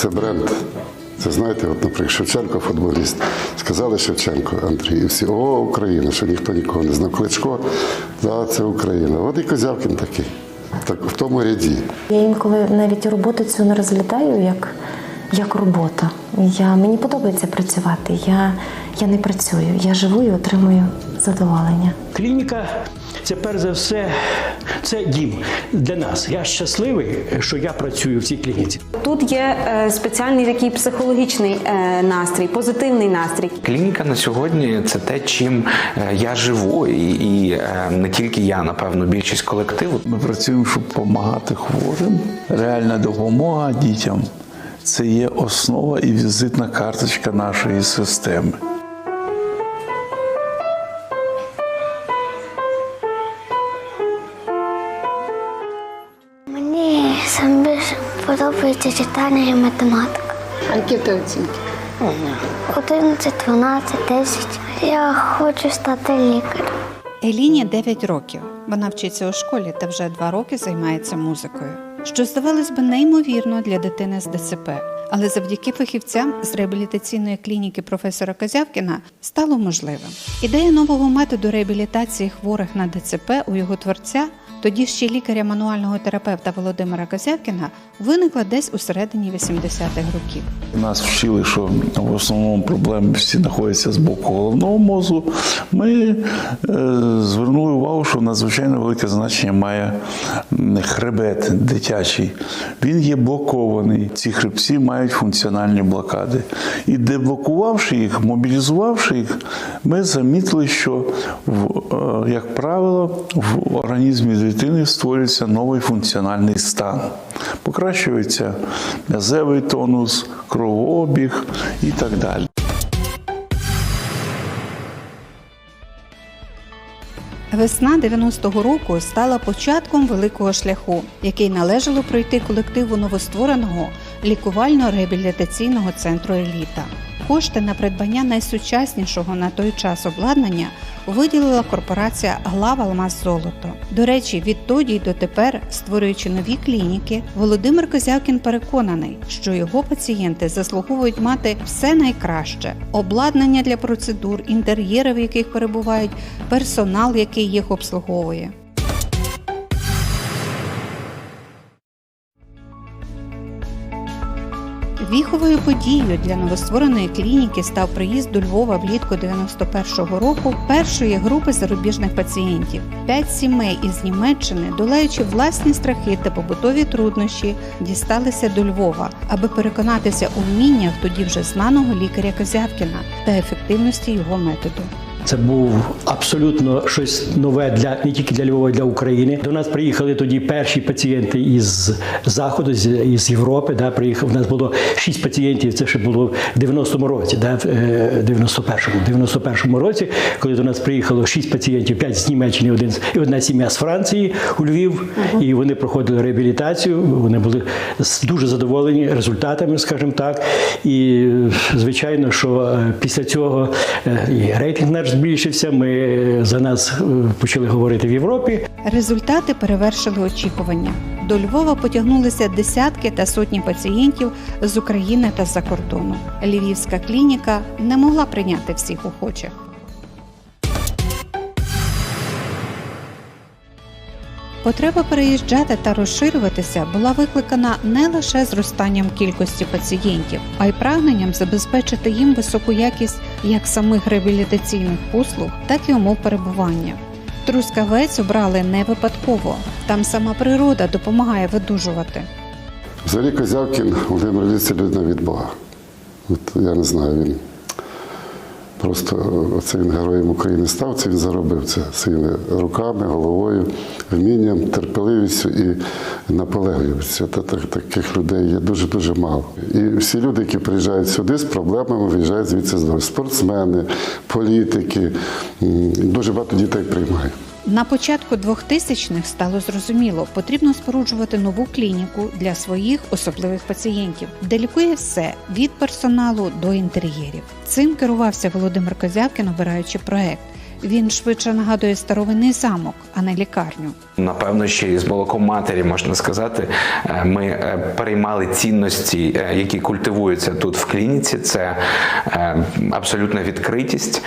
це бренд. Це знаєте, от, наприклад, Шевченко футболіст. Сказали Шевченко Андрій, і всі, о, Україна, що ніхто нікого не знав. Кличко, да, це Україна. От і Козявкін такий, так, в тому ряді. Я інколи навіть роботу цю не розглядаю як, як робота. Я, мені подобається працювати. Я, я не працюю, я живу і отримую задоволення. Клініка це перш за все це дім для нас. Я щасливий, що я працюю в цій клініці. Тут є е, спеціальний такий психологічний е, настрій, позитивний настрій. Клініка на сьогодні це те, чим е, я живу, і, і е, не тільки я, напевно, більшість колективу. Ми працюємо, щоб допомагати хворим. Реальна допомога дітям це є основа і візитна карточка нашої системи. Подобається читання і математика. А які тебе оцінки? 11, 12, 10. Я хочу стати лікарем. Еліні 9 років. Вона вчиться у школі та вже 2 роки займається музикою. Що здавалось би неймовірно для дитини з ДЦП. Але завдяки фахівцям з реабілітаційної клініки професора Козявкіна стало можливим. Ідея нового методу реабілітації хворих на ДЦП у його творця, тоді ще лікаря мануального терапевта Володимира Козявкіна, виникла десь у середині 80-х років. Нас вчили, що в основному проблеми всі знаходяться з боку головного мозку. Ми е, звернули увагу, що надзвичайно велике значення має хребет дитячий. Він є блокований. Ці хребці мають функціональні блокади. І деблокувавши їх, мобілізувавши їх, ми замітили, що е, як правило в організмі дитини створюється новий функціональний стан. Покращується м'язевий тонус, кровообіг і так далі. Весна 90-го року стала початком великого шляху, який належало пройти колективу новоствореного лікувально-реабілітаційного центру Еліта. Кошти на придбання найсучаснішого на той час обладнання виділила корпорація Глава Алмаз Золото. До речі, відтоді й дотепер, створюючи нові клініки, Володимир Козякін переконаний, що його пацієнти заслуговують мати все найкраще: обладнання для процедур, інтер'єри, в яких перебувають, персонал, який їх обслуговує. Віховою подією для новоствореної клініки став приїзд до Львова влітку 91-го року першої групи зарубіжних пацієнтів. П'ять сімей із Німеччини, долаючи власні страхи та побутові труднощі, дісталися до Львова, аби переконатися у вміннях тоді вже знаного лікаря Козявкіна та ефективності його методу. Це був абсолютно щось нове для не тільки для Львова, а й для України. До нас приїхали тоді перші пацієнти із заходу, з із Європи. Да, приїхав. У нас було шість пацієнтів. Це ще було в 90-му році, да, в е, 91-му. В 91-му році, коли до нас приїхало шість пацієнтів, п'ять з Німеччини, один і одна сім'я з Франції у Львів. І вони проходили реабілітацію. Вони були дуже задоволені результатами, скажімо так. І е, звичайно, що е, після цього е, і рейтинг наш збільшився. Ми е, за нас е, почали говорити в Європі. Результати перевершили очікування. До Львова потягнулися десятки та сотні пацієнтів з України та з-за кордону. Львівська клініка не могла прийняти всіх охочих. Потреба переїжджати та розширюватися була викликана не лише зростанням кількості пацієнтів, а й прагненням забезпечити їм високу якість як самих реабілітаційних послуг, так і умов перебування. Трускавець обрали не випадково. Там сама природа допомагає видужувати. Взагалі Козявкін Володимир Ілліч – людина від Бога. От я не знаю, він просто це він героєм України став, це він заробив це своїми руками, головою, вмінням, терпеливістю і наполегливістю. Та, так- таких людей є дуже-дуже мало. І всі люди, які приїжджають сюди з проблемами, виїжджають звідси здорові. Спортсмени, політики, дуже багато дітей приймає. На початку 2000-х стало зрозуміло, потрібно споруджувати нову клініку для своїх особливих пацієнтів, де лікує все від персоналу до інтер'єрів. Цим керувався Володимир Козявкін, обираючи проект. Він швидше нагадує старовинний замок, а не лікарню. Напевно, ще із молоком матері можна сказати. е, Ми е, переймали цінності, е, які культивуються тут в клініці. Це абсолютна відкритість,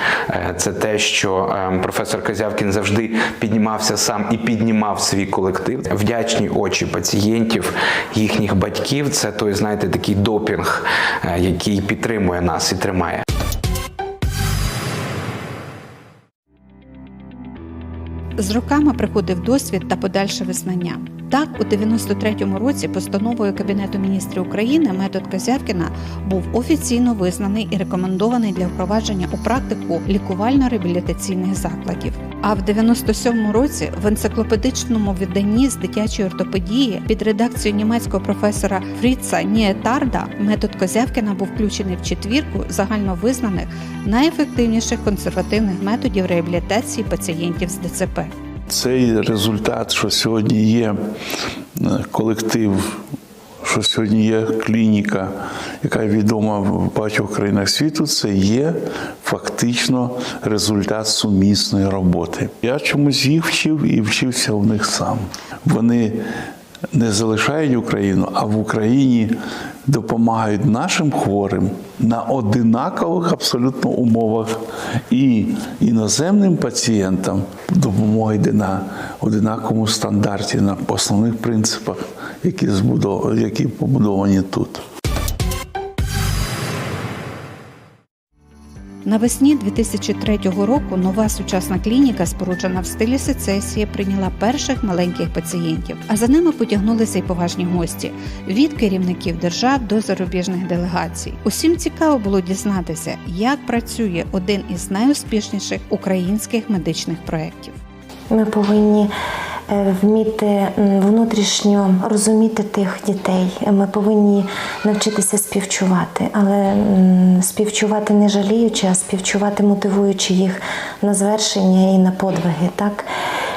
це те, що професор Казявкін завжди піднімався сам і піднімав свій колектив. Вдячні очі пацієнтів, їхніх батьків. Це той, знаєте, такий допінг, який підтримує нас і тримає. З роками приходив досвід та подальше визнання. Так, у 93-му році постановою Кабінету міністрів України метод Казявкіна був офіційно визнаний і рекомендований для впровадження у практику лікувально-реабілітаційних закладів. А в 97-му році в енциклопедичному виданні з дитячої ортопедії під редакцією німецького професора Фріца Ніетарда метод Козявкіна був включений в четвірку загальновизнаних найефективніших консервативних методів реабілітації пацієнтів з ДЦП. Цей результат, що сьогодні є е, колектив, що сьогодні є клініка, яка відома в багатьох країнах світу, це є фактично результат сумісної роботи. Я чомусь їх вчив і вчився у них сам. Вони не залишають Україну, а в Україні допомагають нашим хворим на одинакових абсолютно умовах. І іноземним пацієнтам допомога йде на одинаковому стандарті, на основних принципах, які, які побудовані тут. Навесні 2003 року нова сучасна клініка, споруджена в стилі сецесії, прийняла перших маленьких пацієнтів, а за ними потягнулися й поважні гості від керівників держав до зарубіжних делегацій. Усім цікаво було дізнатися, як працює один із найуспішніших українських медичних проєктів. Ми повинні вміти внутрішньо розуміти тих дітей. Ми повинні навчитися співчувати, але співчувати не жаліючи, а співчувати, мотивуючи їх на звершення і на подвиги. Так?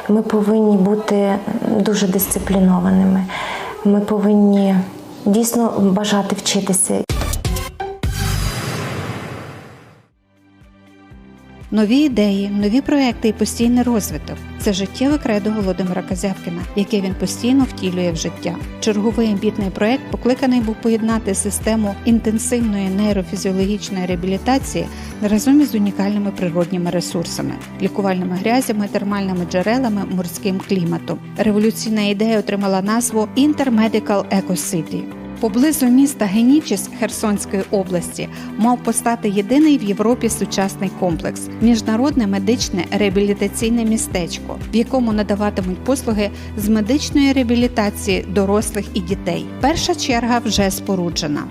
Ми повинні бути дуже дисциплінованими. Ми повинні дійсно бажати вчитися Нові ідеї, нові проекти і постійний розвиток це життєве кредо Володимира Казявкіна, яке він постійно втілює в життя. Черговий амбітний проект покликаний був поєднати систему інтенсивної нейрофізіологічної реабілітації разом із унікальними природніми ресурсами, лікувальними грязями, термальними джерелами, морським кліматом. Революційна ідея отримала назву Intermedical Eco City. Поблизу міста Генічіс Херсонської області мав постати єдиний в Європі сучасний комплекс міжнародне медичне реабілітаційне містечко, в якому надаватимуть послуги з медичної реабілітації дорослих і дітей. Перша черга вже споруджена.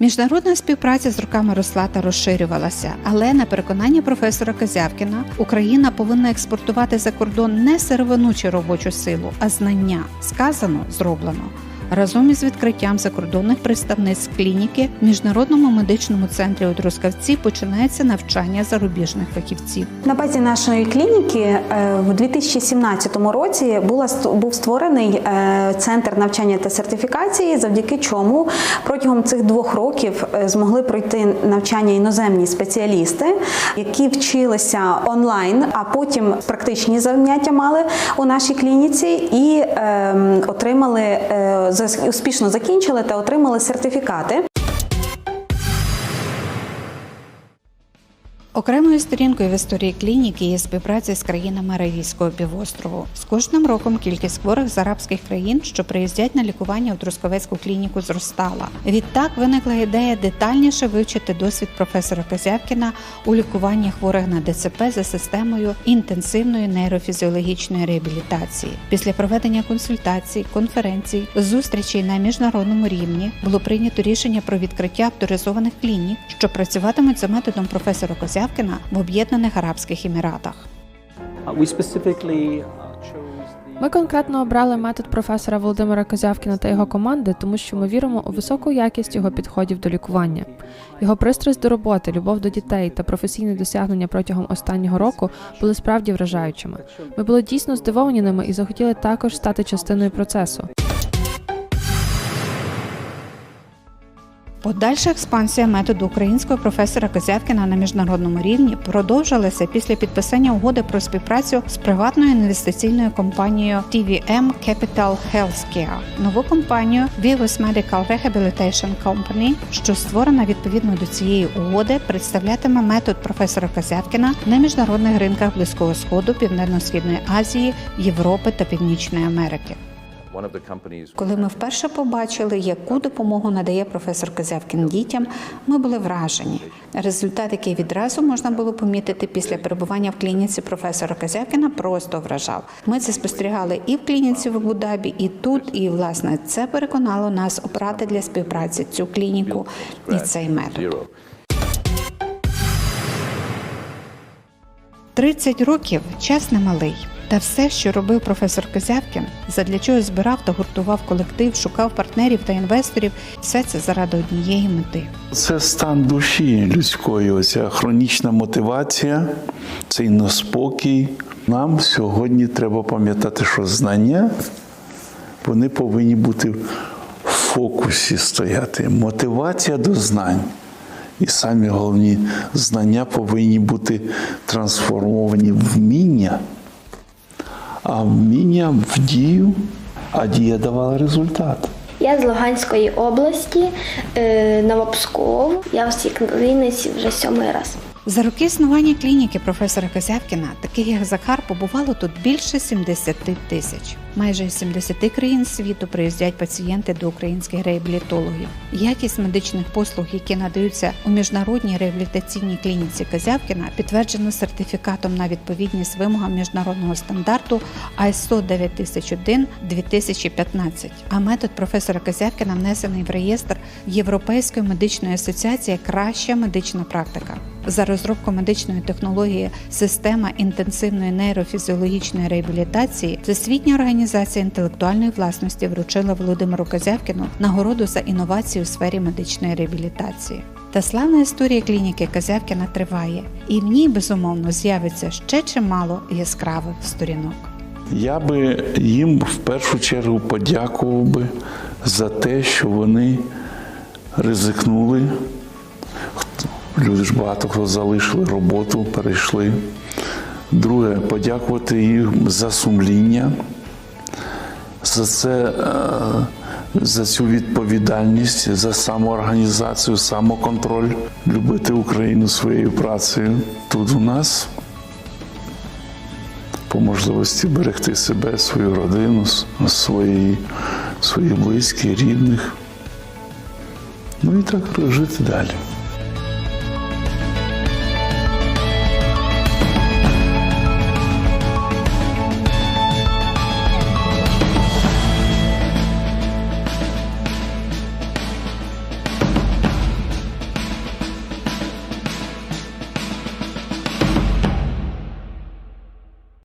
Міжнародна співпраця з роками росла та розширювалася, але на переконання професора Казявкіна Україна повинна експортувати за кордон не сировину чи робочу силу, а знання. Сказано, зроблено. Разом із відкриттям закордонних представництв клініки в міжнародному медичному центрі у Трускавці починається навчання зарубіжних фахівців. На базі нашої клініки е, в 2017 році була був створений е, центр навчання та сертифікації, завдяки чому протягом цих двох років е, змогли пройти навчання іноземні спеціалісти, які вчилися онлайн, а потім практичні заняття мали у нашій клініці і е, отримали успішно закінчили та отримали сертифікати. Окремою сторінкою в історії клініки є співпраця з країнами Аравійського півострову. З кожним роком кількість хворих з арабських країн, що приїздять на лікування в Трускавецьку клініку, зростала. Відтак виникла ідея детальніше вивчити досвід професора Казявкіна у лікуванні хворих на ДЦП за системою інтенсивної нейрофізіологічної реабілітації. Після проведення консультацій, конференцій, зустрічей на міжнародному рівні було прийнято рішення про відкриття авторизованих клінік, що працюватимуть за методом професора Козявкіна в Об'єднаних Арабських Еміратах. Uh, Ми конкретно обрали метод професора Володимира Козявкіна та його команди, тому що ми віримо у високу якість його підходів до лікування. Його пристрасть до роботи, любов до дітей та професійні досягнення протягом останнього року були справді вражаючими. Ми були дійсно здивовані ними і захотіли також стати частиною процесу. Подальша експансія методу українського професора Козявкіна на міжнародному рівні продовжилася після підписання угоди про співпрацю з приватною інвестиційною компанією TVM Capital Healthcare. Нову компанію Vivus Medical Rehabilitation Company, що створена відповідно до цієї угоди, представлятиме метод професора Козявкіна на міжнародних ринках Близького Сходу, Південно-Східної Азії, Європи та Північної Америки. Коли ми вперше побачили, яку допомогу надає професор Козявкін дітям, ми були вражені. Результат, який відразу можна було помітити після перебування в клініці професора Козявкіна, просто вражав. Ми це спостерігали і в клініці в Абу-Дабі, і тут. І власне це переконало нас обрати для співпраці цю клініку і цей метод. 30 років час немалий. Та все, що робив професор Козявкін, задля чого збирав та гуртував колектив, шукав партнерів та інвесторів, все це заради однієї мети. Це стан душі людської, оця хронічна мотивація, цей неспокій. Нам сьогодні треба пам'ятати, що знання вони повинні бути в фокусі стояти. Мотивація до знань. І самі головні знання повинні бути трансформовані в вміння, а вміння в дію, а дія давала результат. Я з Луганської області, е, Новопсков. Я в цій клініці вже сьомий раз. За роки існування клініки професора Козявкіна, таких як Захар, побувало тут більше 70 тисяч. Майже з 70 країн світу приїздять пацієнти до українських реабілітологів. Якість медичних послуг, які надаються у міжнародній реабілітаційній клініці Козявкіна, підтверджено сертифікатом на відповідність вимогам міжнародного стандарту ISO 9001-2015. А метод професора Козявкіна внесений в реєстр Європейської медичної асоціації Краща медична практика. За розробку медичної технології система інтенсивної нейрофізіологічної реабілітації Всесвітня організація інтелектуальної власності вручила Володимиру Козявкіну нагороду за інновації у сфері медичної реабілітації. Та славна історія клініки Козявкіна триває, і в ній безумовно з'явиться ще чимало яскравих сторінок. Я би їм в першу чергу подякував би за те, що вони ризикнули. Люди ж багато хто залишили роботу, перейшли. Друге, подякувати їм за сумління, за це, е, за цю відповідальність, за самоорганізацію, самоконтроль, любити Україну своєю працею тут у нас по можливості берегти себе, свою родину, свої, своїх близьких, рідних. Ну і так жити далі.